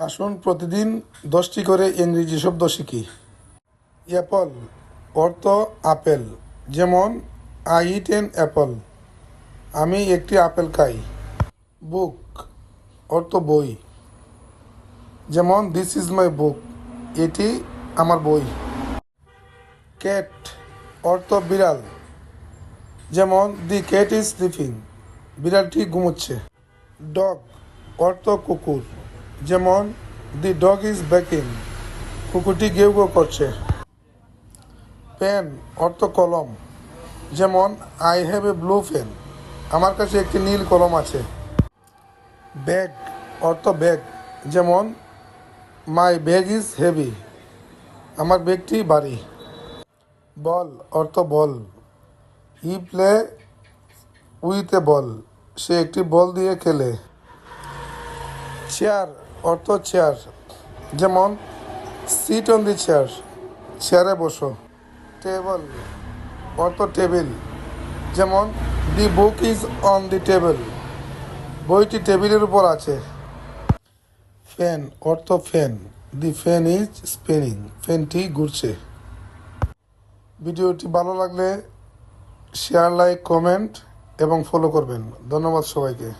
আসুন প্রতিদিন দশটি করে ইংরেজি শব্দ শিখি। অ্যাপল, অর্থ আপেল, যেমন আই ইট এন অ্যাপল আমি একটি আপেল খাই। বুক, অর্থ বই। যেমন দিস ইজ মাই বুক এটি আমার বই। ক্যাট, অর্থ বিড়াল। যেমন দি ক্যাট ইজ স্লিপিং বিড়ালটি ঘুমোচ্ছে। ডগ, অর্থ কুকুর। যেমন, দি ডগ ইজ ব্যাকিং কুকুরটি গেউ গেউ করছে পেন অর্থ কলম, যেমন, I have a blue pen আমার কাছে একটি নীল কলম আছে ব্যাগ অর্থ ব্যাগ, যেমন, মাই ব্যাগ ইজ হেভি আমার ব্যাগটি বাড়ি বল অর্থ বল, হি প্লে উইথ এ বল সে একটি বল দিয়ে খেলে চেয়ার অর্থ চেয়ার যেমন সিট অন দি চেয়ার চেয়ারে বসো। টেবল অর্থ টেবিল যেমন the book is on the table বইটি টেবিলের উপর আছে। ফ্যান অর্থ fan the fan is spinning ফ্যানটি ঘুরছে। ভিডিওটি ভালো লাগলে শেয়ার লাইক কমেন্ট এবং ফলো করবেন। ধন্যবাদ সবাইকে।